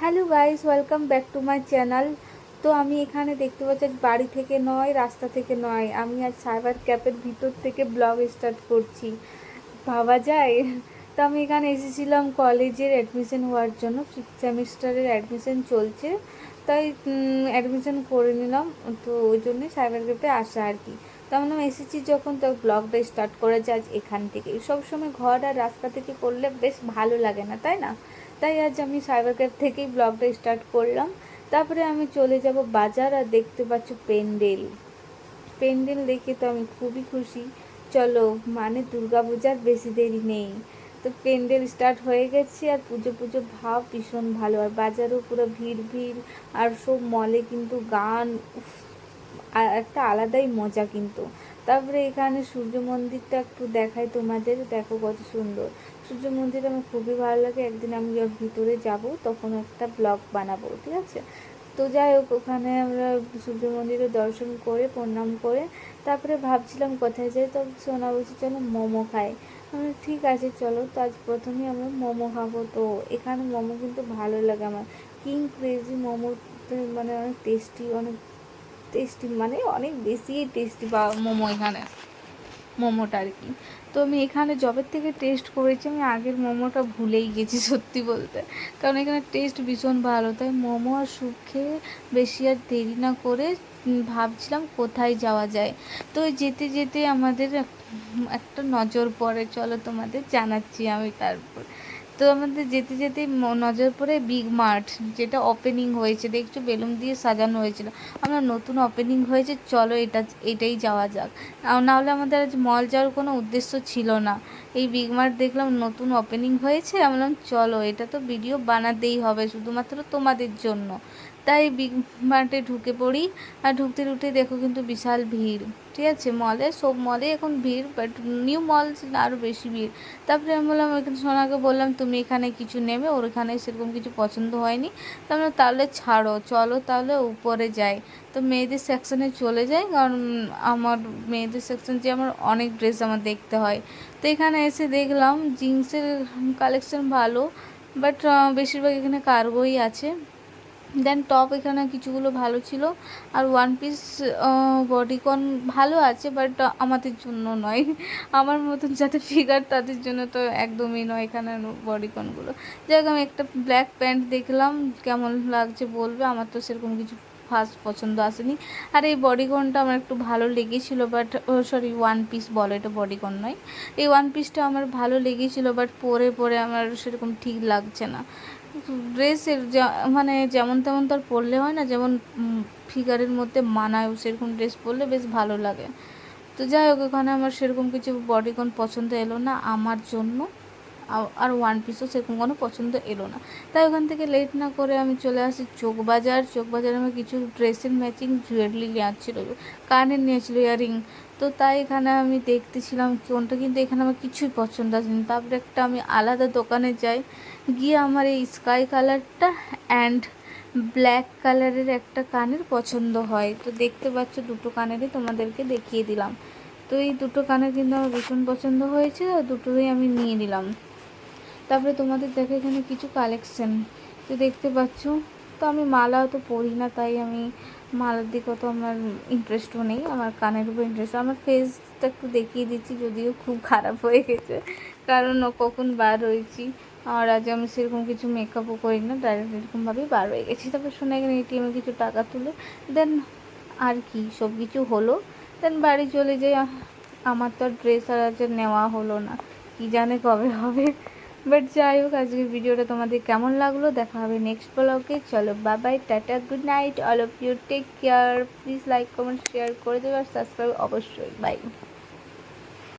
Hello guys, welcome back to my channel. তো আমি এখানে দেখতে পাচ্ছি বাড়ি থেকে নয়, রাস্তা থেকে নয়। আমি আজ সাইবার ক্যাপের ভিতর থেকে ব্লগ স্টার্ট করছি। ভাবা যায়? তো আমি এখানে এসেছিলাম কলেজের অ্যাডমিশন হওয়ার জন্য। ফিফথ সেমিস্টারের অ্যাডমিশন চলছে। তাই অ্যাডমিশন করে নিলাম। তো ওই জন্যই সাইবার ক্যাপে আসা আর কি। তো আমরা এসেছি যখন তো ব্লগটা স্টার্ট করা আজ এখান থেকে। সব সময় ঘর আর রাস্তা থেকে করলে বেশ ভালো লাগে না, তাই না? তাই আজ আমি সাইবার ক্যাফ থেকেই ব্লগটা স্টার্ট করলাম। তারপরে আমি চলে যাব বাজার আর দেখতে পাচ্ছ প্যান্ডেল প্যান্ডেল দেখে তো আমি খুবই খুশি। চলো মানে দুর্গাপূজার বেশি দেরি নেই। তো প্যান্ডেল স্টার্ট হয়ে গেছে আর পুজো পুজো ভাব ভীষণ ভালো। আর বাজারও পুরো ভিড় ভিড়। আর সব মলে কিন্তু গান একটা আলাদাই মজা কিন্তু। তারপরে এখানে সূর্য মন্দিরটা একটু দেখাই তোমাদের। দেখো কত সুন্দর। সূর্য মন্দির আমার খুবই ভালো লাগে। একদিন আমি ভিতরে যাব, তখন একটা ব্লগ বানাবো, ঠিক আছে? তো যাই হোক, ওখানে আমরা সূর্য মন্দিরে দর্শন করে, প্রণাম করে, তারপরে ভাবছিলাম কোথায় যাই, তো সোনা বলছি, চলো মোমো খাই। আমি ঠিক আছে, চলো। তো আজ প্রথমে আমরা মোমো খাব। তো এখানে মোমো কিন্তু ভালো লাগে আমার। কিং ক্রেজি মোমো মানে অনেক টেস্টি অনেক টেস্টি মানে অনেক বেশি টেস্টি বা মোমো এখানে। মোমোটা আর কি। তো আমি এখানে জবের থেকে টেস্ট করেছি, আমি আগের মোমোটা ভুলেই গেছি সত্যি বলতে। কারণ এখানে টেস্ট ভীষণ ভালো, তাই মোমো আর স্যুপ খেয়ে বেশি আর দেরি না করে ভাবছিলাম কোথায় যাওয়া যায়। তো যেতে যেতে আমাদের একটা নজর পড়ে, চলো তোমাদের জানাচ্ছি আমি তারপর। তো আমাদের যেতে যেতে নজর পড়ে বিগ মার্ট যেটা ওপেনিং হয়েছে। দেখছ, বেলুন দিয়ে সাজানো হয়েছিল। আমরা নতুন ওপেনিং হয়েছে, চলো এটা, এটাই যাওয়া যাক। নাহলে আমাদের আজ মল যাওয়ার কোনো উদ্দেশ্য ছিল না। এই বিগ মার্ট দেখলাম নতুন ওপেনিং হয়েছে। আমি বললাম, চলো, এটা তো ভিডিও বানাতেই হবে, শুধুমাত্র তোমাদের জন্য। তাই বিগ মার্টে ঢুকে পড়ি। আর ঢুকতে ঢুকতে দেখো কিন্তু বিশাল ভিড়, ঠিক আছে? মলে সব মলে এখন ভিড় বাট নিউ মল আরও বেশি ভিড়। তারপরে আমি বললাম, ওইখানে সোনাকে বললাম, তুমি এখানে কিছু নেবে? ওর এখানে সেরকম কিছু পছন্দ হয়নি। তো আমরা তাহলে ছাড়ো, চলো তাহলে উপরে যাই। তো মেয়েদের সেকশনে চলে যাই, কারণ আমার মেয়েদের সেকশন যে আমার অনেক ড্রেস আমার দেখতে হয়। তো এখানে এসে দেখলাম জিন্সের কালেকশন ভালো বাট বেশিরভাগ এখানে কার্গোই আছে। দেন টপ এখানে কিছুগুলো ভালো ছিল। আর ওয়ান পিস বডিকন ভালো আছে বাট আমাদের জন্য নয়। আমার মতন যাতে ফিগার তাদের জন্য তো একদমই নয় এখানে বডিকনগুলো যাই হোক, আমি একটা ব্ল্যাক প্যান্ট দেখলাম, কেমন লাগছে বলবে? আমার তো সেরকম কিছু ফার্স্ট পছন্দ আসেনি। আর এই বডিকনটা আমার একটু ভালো লেগেছিলো বাট সরি ওয়ান পিস বলো, এটা বডিকন নয়। এই ওয়ান পিসটা আমার ভালো লেগেছিলো বাট পরে পরে আমার সেরকম ঠিক লাগছে না। ড্রেসের মানে যেমন তেমন তার পরলে হয় না, যেমন ফিগারের মধ্যে মানায় সেরকম ড্রেস পরলে বেশ ভালো লাগে। তো যাই হোক ওখানে আমার সেরকম কিছু বডিকন পছন্দ এলো না। আমার জন্য আর ওয়ান পিসও সেরকম কোনো পছন্দ এলো না। তাই ওখান থেকে লেট না করে আমি চলে আসি চোকবাজার চোকবাজারে আমার কিছু ড্রেসের ম্যাচিং জুয়েলারি নেওয়ার ছিল কানের নিয়েছিল ইয়ারিং তো তাই এখানে আমি দেখতেছিলাম কোনটা কিন্তু এখানে আমার কিছুই পছন্দ আসেনি তারপরে একটা আমি আলাদা দোকানে যাই, গিয়ে আমার এই স্কাই কালারটা অ্যান্ড ব্ল্যাক কালারের একটা কানের পছন্দ হয়। তো দেখতে পাচ্ছ দুটো কানেরই তোমাদেরকে দেখিয়ে দিলাম। তো এই দুটো কানের কিন্তু আমার ভীষণ পছন্দ হয়েছে দুটোই আমি নিয়ে নিলাম। তারপরে তোমাদের দেখে এখানে কিছু কালেকশন তো দেখতে পাচ্ছ, তো আমি মালা তো পরি না, তাই আমি মালার দিকে অত আমার ইন্টারেস্টও নেই, আমার কানের উপর ইন্টারেস্ট আমার ফেসটা একটু দেখিয়ে দিচ্ছি, যদিও খুব খারাপ হয়ে গেছে, কারণ ও কখন বার হয়েছি। আর আজ আমি সেরকম কিছু মেকআপও করি না ডাইরেক্ট এরকমভাবেই বার হয়ে গেছি। তারপর শুনে এখানে এটিএমে কিছু টাকা তুলে দেন আর কি, সব কিছু হলো। দেন বাড়ি চলে যাই আমার তো আর ড্রেস আর আজ নেওয়া হলো না, কি জানে কবে হবে। বাট যাই হোক, আজকের ভিডিওটা তোমাদের কেমন লাগল? দেখা হবে নেক্সট ব্লগে চলো Babai bye tata good night all of you take care please like comment share করে দেবে আর সাবস্ক্রাইব অবশ্যই। বাই